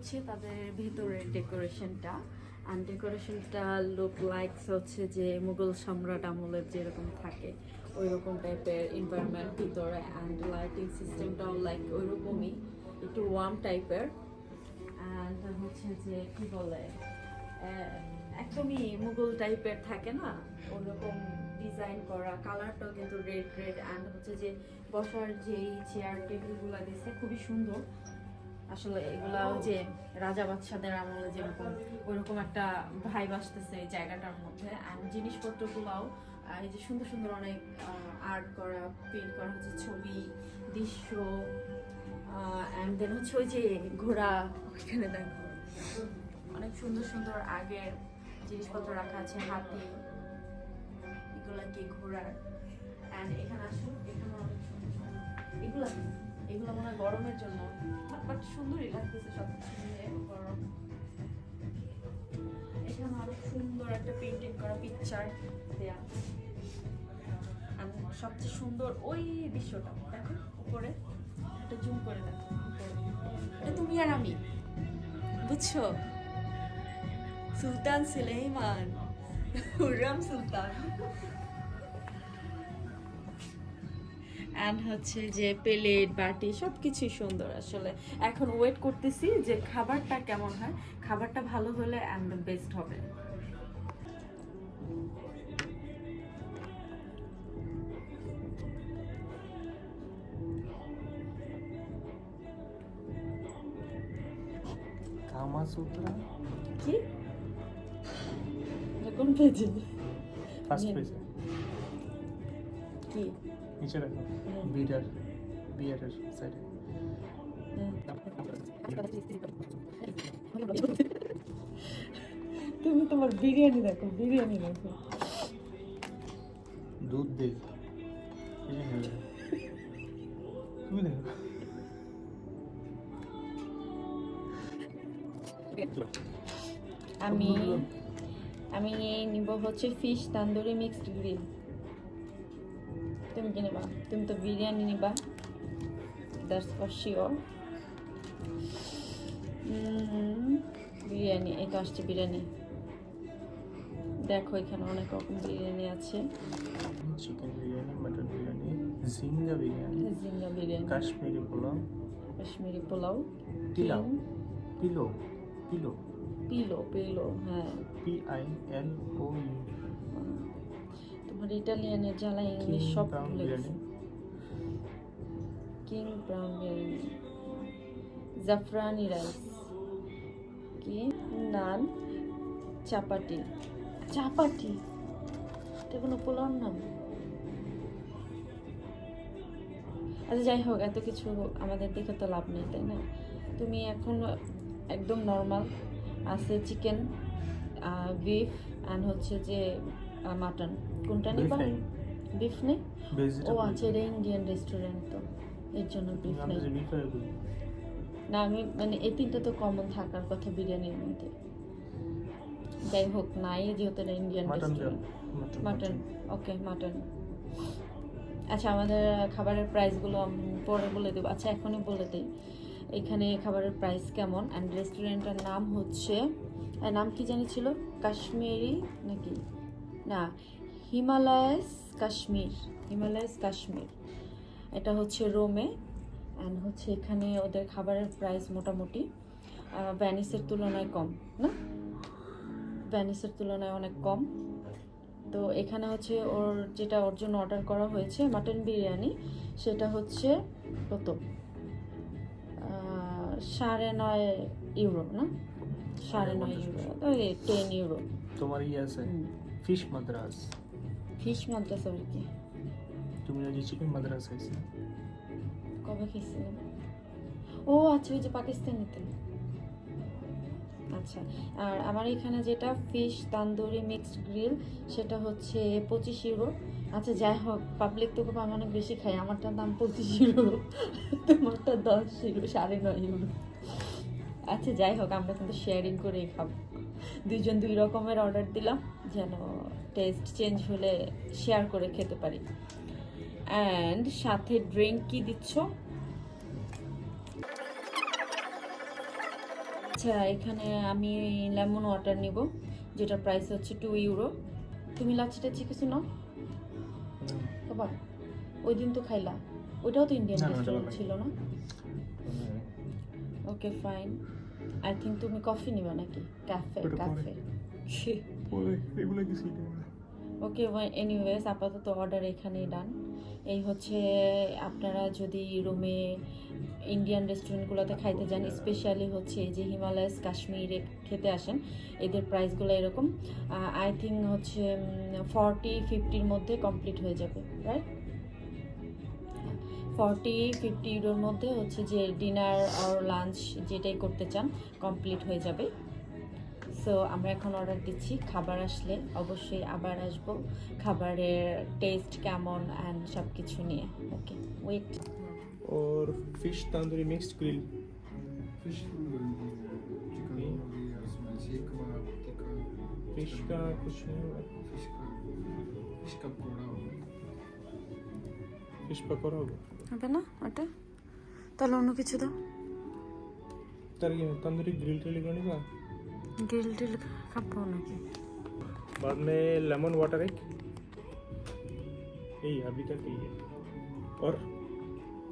হচ্ছে তাদের ভেতরের ডেকোরেশনটা। অ্যান্ড ডেকোরেশনটা লুক লাইকস হচ্ছে যে মুঘল সম্রাট আমলের যেরকম থাকে ওই রকম টাইপের এনভায়রনমেন্ট ভিতরে। অ্যান্ড লাইটিং সিস্টেমটাও লাইক ওই রকমই একটু ওয়ার্ম টাইপের অ্যান্ড হচ্ছে যে কি বলে একদমই মুঘল টাইপের থাকে না, ওরকম ডিজাইন করা। কালারটাও কিন্তু রেড রেড অ্যান্ড হচ্ছে যে বসার যেই চেয়ার টেবিলগুলো দিচ্ছে খুবই সুন্দর। আসলে এগুলা ওই যে রাজা বাদশাদের আমলে যেরকম, ওইরকম একটা ভাই আসতেছে এই জায়গাটার মধ্যে অ্যান্ড জিনিসপত্রগুলাও এই যে সুন্দর সুন্দর অনেক আর্ট করা প্রিন্ট করা হচ্ছে ছবি, দৃশ্য অ্যান্ড দেন হচ্ছে ওই যে ঘোড়া, ওইখানে দেখো অনেক সুন্দর সুন্দর আগের জিনিসপত্র রাখা আছে, হাতি, এগুলা কি ঘোড়ার অ্যান্ড এখানে আসুন, এখানে অনেক সুন্দর এগুলা? এগুলো মনে হয় গরমের জন্য বাট সুন্দরই লাগতেছে সব কিছু মিলে গরম এখানে আরও সুন্দর একটা পেন্টিং করা পিকচার দেয়া। সবচেয়ে সুন্দর ওই দৃশ্যটা, দেখো, উপরে। একটা জুম করে দেখো। এটা তুমি আর আমি, বুঝছ? সুলতান সুলেইমান, হুররাম সুলতান। অ্যান্ড হচ্ছে যে প্লেট বাটি সব কিছুই সুন্দর আসলে। এখন ওয়েট করতেছি যে খাবারটা কেমন হয়। খাবারটা ভালো হলে অ্যান্ড বেস্ট হবে। কামাসূত্রা? কি? এটা কোন পেজে? ফার্স্ট পেজে। কি? নিচে রাখো। বিডার বিয়ারের সাইডে তুমি তোমার বিরিয়ানি দেখো বিরিয়ানি দেখো। দুধ দে এই তুমি দেখো। আমি আমি নিব হচ্ছে ফিশ তান্দুরি মিক্সড গ্রিল তুমি কি নেবা? তুমি তো বিরিয়ানি নিবা। দ্যাটস ফর শিওর বিরিয়ানি এই তো আসছে বিরিয়ানি। দেখো এখানে অনেক রকম বিরিয়ানি আছে। Chicken biryani mutton biryani jhinga biryani jhinga biryani. Kashmiri pulao Kashmiri pulao টিলাও পিলো পিলো পিলো পিলো হ্যাঁ। P I L O U তোমার ইটালিয়ানের জ্বালা ইংলিশ সব ভুলে গেছে। King brown biryani. জাফরানি রাইস কি? নান। চাপাটি। চাপাটি? এটা কোনো পোলাওর নাম? আচ্ছা যাই হোক এত কিছু আমাদের দেখে তো লাভ নেই তাই না? তুমি এখন একদম নর্মাল আছে চিকেন বিফ অ্যান্ড হচ্ছে যে মাটন। কোনটা নিবা? বিফ নেই। ও আচ্ছা এটা ইন্ডিয়ান রেস্টুরেন্ট তো। এর জন্য বিফ নেই। না আমি মানে এই তিনটা তো কমন থাকার কথা বিরিয়ানির মধ্যে। যাই হোক নাই যেহেতু এটা Indian restaurant mutton okay mutton আচ্ছা আমাদের খাবারের প্রাইসগুলো পরে বলে দেবো। আচ্ছা এখনই বলে দিই। এখানে খাবারের প্রাইস কেমন? অ্যান্ড রেস্টুরেন্টের নাম হচ্ছে নাম কি জানি ছিল? কাশ্মীরি নাকি? না হিমালয়াস কাশ্মীর হিমালয়াস কাশ্মীর। এটা হচ্ছে রোমে অ্যান্ড হচ্ছে এখানে ওদের খাবারের প্রাইস মোটামুটি ভ্যানিসের তুলনায় কম না? ভ্যানিসের তুলনায় অনেক কম। তো এখানে হচ্ছে ওর যেটা ওর জন্য অর্ডার করা হয়েছে মাটন বিরিয়ানি সেটা হচ্ছে কত? সাড়ে নয় ইউরো না? সাড়ে নয় ইউরো ওই টেন ইউরো তোমার ই আছে। ফিশ মাদ্রাস ফিশ মাদ্রাসা আর কি? তুমি আজ চিকেন মাদ্রাস খাইছি? কবে খেয়েছিলাম ও আচ্ছা ওই যে পাকিস্তানিতে। আচ্ছা আর আমার এখানে যেটা ফিশ তান্দুরি মিক্সড গ্রিল সেটা হচ্ছে পঁচিশ ইউরো। আচ্ছা যাই হোক পাবলিক তো খুব আমি অনেক বেশি খাই আমারটার দাম পঁচিশ ইউরো। তোমারটা দশ ইউরো সাড়ে নয় ইউরো। আচ্ছা যাই হোক আমরা কিন্তু শেয়ারিং করেই খাব। দুইজন দুই রকমের অর্ডার দিলাম যেন টেস্ট চেঞ্জ হলে শেয়ার করে খেতে পারি। অ্যান্ড সাথে ড্রিঙ্ক কি দিচ্ছ? আচ্ছা এখানে আমি লেমন ওয়াটার নিব যেটা প্রাইস হচ্ছে টু ইউরো তুমি লাচ্ছি টাচ্ছি কিছু নাও। বাবা ওই দিন তো খাইলা। ওইটাও তো ইন্ডিয়ান রেস্টুরেন্ট ছিল না? ওকে ফাইন আই থিঙ্ক তুমি কফি নিবা নাকি। ক্যাফে পরে। এগুলো কি সিটি ওকে এনিওয়েজ আপাতত অর্ডার এখানেই ডান এই হচ্ছে আপনারা যদি রুমে ইন্ডিয়ান রেস্টুরেন্টগুলোতে খাইতে যান স্পেশালি হচ্ছে এই যে হিমালয়াস কাশ্মীরে খেতে আসেন এদের প্রাইসগুলো এরকম। আই থিঙ্ক হচ্ছে ফর্টি ফিফটির মধ্যে কমপ্লিট হয়ে যাবে রাইট ফর্টি ফিফটি ইউরোর মধ্যে হচ্ছে যে ডিনার আর লাঞ্চ যেটাই করতে চান কমপ্লিট হয়ে যাবে সো আমরা এখন অর্ডার দিচ্ছি খাবার আসলে অবশ্যই আবার আসব খাবারের টেস্ট কেমন অ্যান্ড সব কিছু নিয়ে ওকে ওয়েট और fish tandoori mixed grill fish chicken हो गया उसमें सीख कबाब टिक्का फिश का कुछ नहीं होगा फिश का फिश का पकौड़ा हो गया फिश पकौड़ा होगा হবে না ওটা তাহলে অন্য কিছু দাও तर ये तंदूरी ग्रिल ट्रिल करने का গ্রিল টিল খাবো নাকি बाद में लेमन वाटर एक यही अभी तक यही है और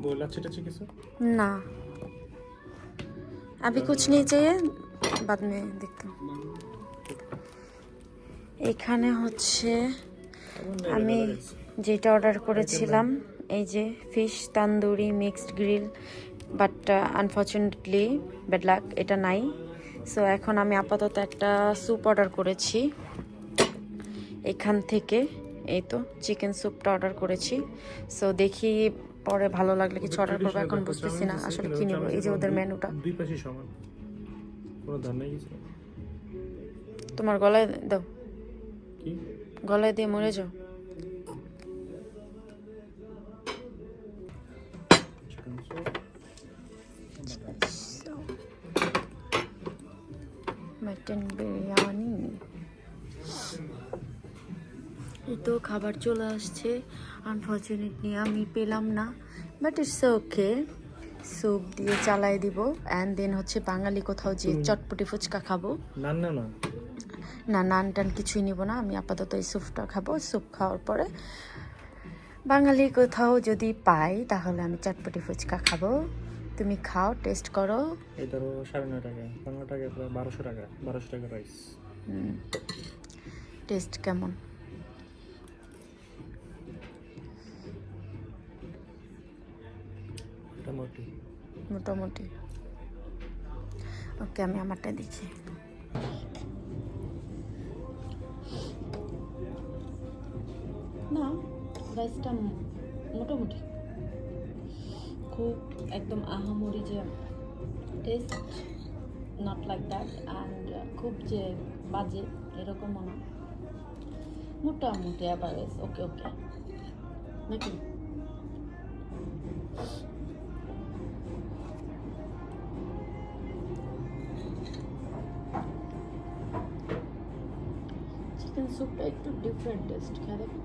वो लच्छे टच्छे किस না अभी कुछ नहीं चाहिए बाद में देखते हैं এখানে হচ্ছে আমি যেটা অর্ডার করেছিলাম এই যে fish tandoori mixed grill but unfortunately bad luck এটা নাই। সো এখন আমি আপাতত একটা স্যুপ অর্ডার করেছি। এখান থেকে এই তো চিকেন স্যুপটা অর্ডার করেছি। সো দেখি পরে ভালো লাগলে কিছু অর্ডার করব এখন বুঝতেছি না আসলে কি নেব। এই যে ওদের মেনুটা। দুই পাশে সমান। কোনো ধার নাই তোমার গলায় দাও। গলায় দিয়ে মরে যাও। মাটন বিরিয়ানি। তো খাবার চলে আসছে। আনফর্চুনেটলি আমি পেলাম না বাট ইটস ওকে স্যুপ দিয়ে চালাই দিব অ্যান্ড দেন হচ্ছে বাঙালি কোথাও যে চটপটি ফুচকা খাব। না না না? না নান টান কিছুই নিব না আমি আপাতত এই স্যুপটা খাব। স্যুপ খাওয়ার পরে বাঙালি কোথাও যদি পাই তাহলে আমি চটপটি ফুচকা খাব। তুমি খাও টেস্ট করো। এই ধরো সাড়ে নয় টাকা বাংলা টাকা প্রায় বারোশো টাকা বারোশো টাকা রাইস টেস্ট কেমন? মোটামুটি। মোটামুটি। ওকে আমি আমারটা দেখি না রাইসটা মোটামুটি। খুব একদম আহামরি যে taste not like that and খুব যে বাজে এরকমও না। মোটামুটি অ্যাভারেজ ওকে ওকে নাকি? চিকেন স্যুপটা একটু ডিফারেন্ট টেস্ট খেয়ে দেখো।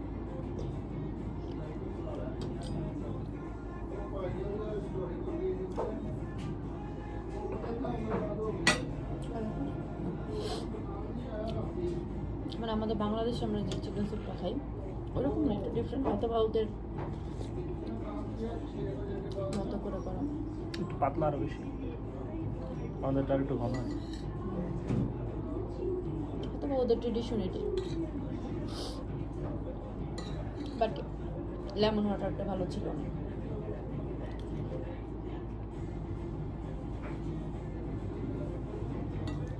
বাংলাদেশে আমরা যে চিকেন স্যুপটা খাই ওরকম না একটু ডিফারেন্ট হয়তো বা ওদের মতো করে করা। একটু পাতলা আরও বেশি। আমাদেরটা একটু ঘন হয়তো বা ওদের ট্রেডিশন এটি বাট লেমন ওয়াটারটা ভালো ছিল না।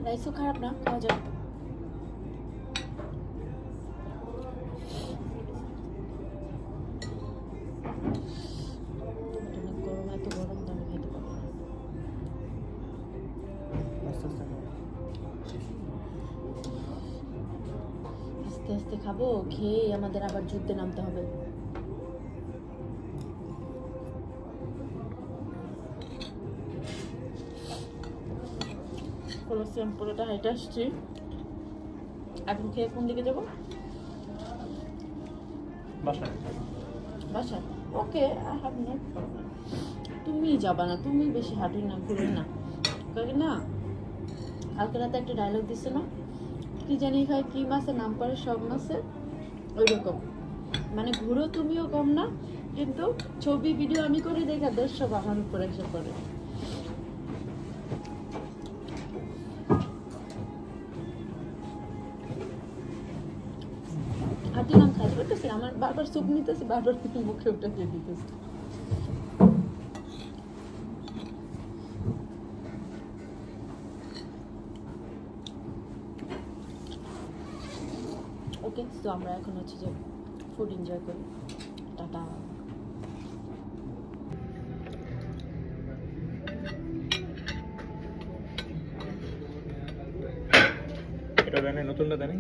রাইসও খারাপ না খাওয়া যায় খেয়ে আমাদের আবার যুদ্ধে নামতে হবে। কলসিয়াম পুরোটা হেঁটে আসছি। এখন খেয়ে কোন দিকে যাব? বাসায়। ওকে নট তুমি যাবা না তুমি বেশি হাঁটি না ঘুরে না। কারণ না কালকে রাতে একটা ডায়লগ দিছে না? কি জানি খায় কি মাছের নাম করে সব মাছের ওই রকম মানে ঘুরো তুমিও কম না, কিন্তু ছবি, ভিডিও আমি করি দেখা দেশ সব আমার উপরে এসে পড়ে। আমার বারবার সুপ নিতেছে, বারবার মুখে উঠে দিয়ে দিতেছে ওকে তো আমরা এখন হচ্ছে যে ফুড এনজয় করি। টাটা। এটা নতুনটা জানি